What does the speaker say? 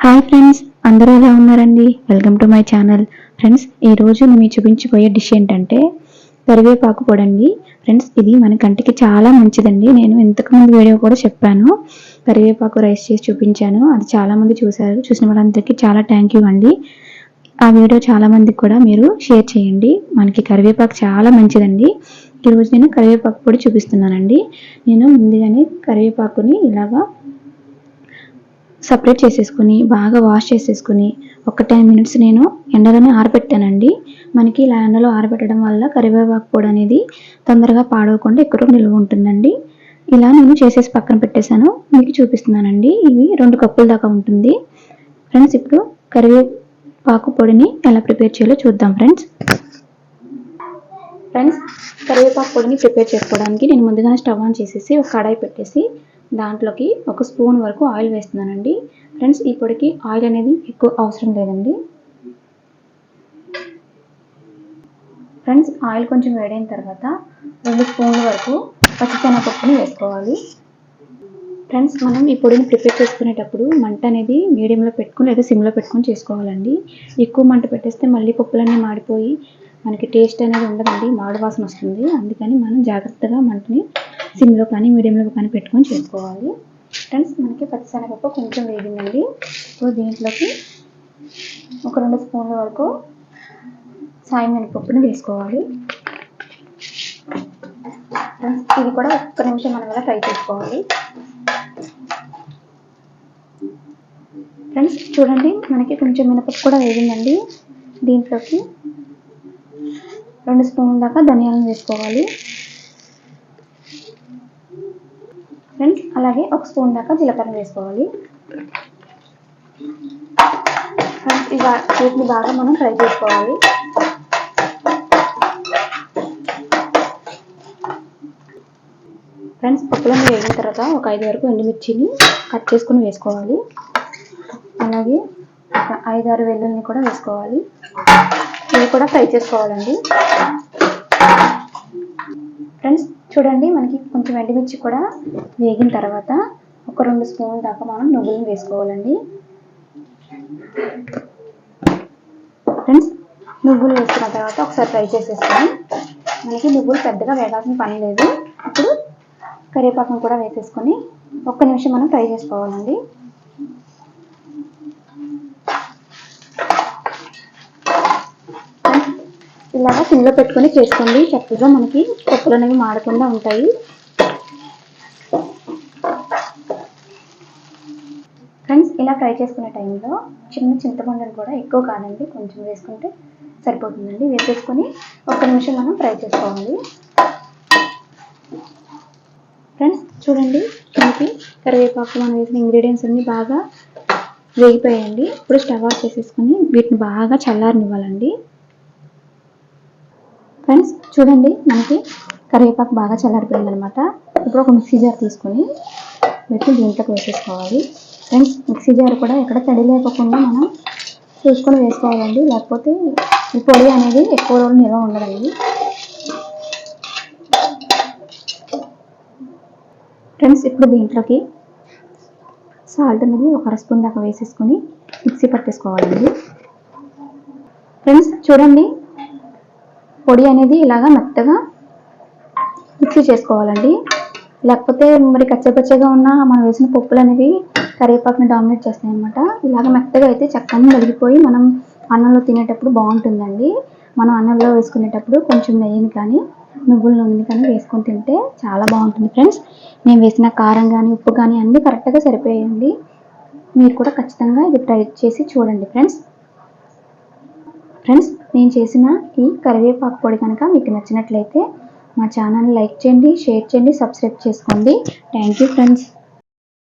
Hi friends అందరూ ఎలా ఉన్నారండి? Welcome to my channel friends ఈ రోజు నేను చూపించిపోయే డిష్ ఏంటంటే కరివేపాకు పొడండి ఫ్రెండ్స్ ఇది మన కంటికి చాలా మంచిదండి. నేను ఇంతకుముందు వీడియో కూడా చెప్పాను. కరివేపాకు రైస్ చేసి చూపించాను. అది చాలామంది చూశారు. చూసిన వాళ్ళందరికీ చాలా థ్యాంక్ యూ అండి. ఆ వీడియో చాలా మందికి కూడా మీరు షేర్ చేయండి. మనకి కరివేపాకు చాలా మంచిదండి. ఈరోజు నేను కరివేపాకు పొడి చూపిస్తున్నానండి. నేను ముందుగానే కరివేపాకుని ఇలాగా సపరేట్ చేసేసుకుని బాగా వాష్ చేసేసుకుని ఒక టెన్ మినిట్స్ నేను ఎండలోనే ఆరబెట్టానండి. మనకి ఇలా ఎండలో ఆరబెట్టడం వల్ల కరివేపాకు పొడి అనేది తొందరగా పాడవకుండా ఎక్కువ నిల్వ ఉంటుందండి. ఇలా నేను చేసేసి పక్కన పెట్టేశాను. మీకు చూపిస్తున్నానండి. ఇవి రెండు కప్పుల దాకా ఉంటుంది. ఫ్రెండ్స్ ఇప్పుడు కరివేపాకు పొడిని ఎలా ప్రిపేర్ చేయాలో చూద్దాం ఫ్రెండ్స్. ఫ్రెండ్స్ కరివేపాకు పొడిని ప్రిపేర్ చేసుకోవడానికి నేను ముందుగా స్టవ్ ఆన్ చేసేసి ఒక కడాయి పెట్టేసి దాంట్లోకి ఒక స్పూన్ వరకు ఆయిల్ వేస్తున్నానండి. ఫ్రెండ్స్ ఈ పొడికి ఆయిల్ అనేది ఎక్కువ అవసరం లేదండి. ఫ్రెండ్స్ ఆయిల్ కొంచెం వేడైన తర్వాత రెండు స్పూన్ల వరకు పచ్చిశనగపప్పుని వేసుకోవాలి. ఫ్రెండ్స్ మనం ఈ పొడిని ప్రిపేర్ చేసుకునేటప్పుడు మంట అనేది మీడియంలో పెట్టుకుని లేదా సిమ్లో పెట్టుకొని చేసుకోవాలండి. ఎక్కువ మంట పెట్టేస్తే మళ్ళీ పప్పులన్నీ మాడిపోయి మనకి టేస్ట్ అనేది ఉండదండి మాడు వాసన వస్తుంది. అందుకని మనం జాగ్రత్తగా మంటని సిమ్లో కానీ మీడియంలో కానీ పెట్టుకొని చేసుకోవాలి. ఫ్రెండ్స్ మనకి పచ్చిశనగపప్పు కొంచెం వేగిందండి. ఇప్పుడు దీంట్లోకి ఒక రెండు స్పూన్ల వరకు సాయం మినపప్పుని వేసుకోవాలి. ఫ్రెండ్స్ ఇది కూడా ఒక్క నిమిషం మనం ఇలా ఫ్రై చేసుకోవాలి. ఫ్రెండ్స్ చూడండి మనకి కొంచెం మినపప్పు కూడా వేగిందండి. దీంట్లోకి రెండు స్పూన్ల దాకా ధనియాలను వేసుకోవాలి. ఫ్రెండ్స్ అలాగే ఒక స్పూన్ దాకా జీలకర్ర వేసుకోవాలి. ఫ్రెండ్స్ ఇవి వీటిని బాగా మనం ఫ్రై చేసుకోవాలి. ఫ్రెండ్స్ పప్పులను వేగిన తర్వాత ఒక ఐదు వరకు ఎండుమిర్చిని కట్ చేసుకుని వేసుకోవాలి. అలాగే ఒక ఐదారు వెల్లుల్ని కూడా వేసుకోవాలి. ఇవి కూడా ఫ్రై చేసుకోవాలండి. ఫ్రెండ్స్ చూడండి మనకి కొంచెం ఎండుమిర్చి కూడా వేగిన తర్వాత ఒక రెండు స్పూన్ దాకా మనం నువ్వులను వేసుకోవాలండి. ఫ్రెండ్స్ నువ్వులు వేసుకున్న తర్వాత ఒకసారి ఫ్రై చేసేస్తాం మనకి నువ్వులు పెద్దగా వేగాల్సిన పని లేదు. ఇప్పుడు కరివేపాకును కూడా వేసేసుకొని ఒక్క నిమిషం మనం ఫ్రై చేసుకోవాలండి. ఇలా సిమ్లో పెట్టుకొని చేసుకోండి. చక్కగా మనకి పప్పులు అనేవి మాడకుండా ఉంటాయి. ఫ్రెండ్స్ ఇలా ఫ్రై చేసుకునే టైంలో చిన్న చింతపండుని కూడా ఎక్కువ కాదండి కొంచెం వేసుకుంటే సరిపోతుందండి. వేసేసుకొని ఒక్క నిమిషం మనం ఫ్రై చేసుకోవాలి. ఫ్రెండ్స్ చూడండి మనకి కరివేపాకు మనం వేసిన ఇంగ్రీడియంట్స్ అన్నీ బాగా వేగిపోయాయండి. ఇప్పుడు స్టవ్ ఆఫ్ చేసేసుకొని వీటిని బాగా చల్లారనివ్వాలండి. ఫ్రెండ్స్ చూడండి మనకి కరివేపాకు బాగా చల్లారిపోయింది అనమాట ఇప్పుడు ఒక మిక్సీ జార్ తీసుకొని పెట్టి దీంట్లోకి వేసేసుకోవాలి. ఫ్రెండ్స్ మిక్సీ జార్ కూడా ఎక్కడ తడి లేకుండా మనం చూసుకొని వేసుకోవాలండి. లేకపోతే ఈ పొడి అనేది ఎక్కువ రోజులు నిల్వ ఉండదండి. ఫ్రెండ్స్ ఇప్పుడు దీంట్లోకి సాల్ట్ అనేది ఒక అర స్పూన్ దాకా వేసేసుకొని మిక్సీ పట్టేసుకోవాలండి. ఫ్రెండ్స్ చూడండి పొడి అనేది ఇలాగా మెత్తగా మిక్సీ చేసుకోవాలండి. లేకపోతే మరి కచ్చపచ్చగా ఉన్న మనం వేసిన పప్పులు అనేవి కరివేపాకుని డామినేట్ చేస్తాయి అనమాట ఇలాగ మెత్తగా అయితే చక్కని కలిగిపోయి మనం అన్నంలో తినేటప్పుడు బాగుంటుందండి. మనం అన్నంలో వేసుకునేటప్పుడు కొంచెం నెయ్యిని కానీ నువ్వుల నూనెని కానీ వేసుకొని తింటే చాలా బాగుంటుంది ఫ్రెండ్స్. నేను వేసిన కారం కానీ ఉప్పు కానీ అన్నీ కరెక్ట్గా సరిపోయాయండి. మీరు కూడా ఖచ్చితంగా ఇది ట్రై చేసి చూడండి ఫ్రెండ్స్. ఫ్రెండ్స్ నేను చేసిన ఈ కరివేపాకు పొడి కనుక మీకు నచ్చినట్లయితే మా ఛానల్ లైక్ చేయండి షేర్ చేయండి సబ్స్క్రైబ్ చేసుకోండి. Thank you friends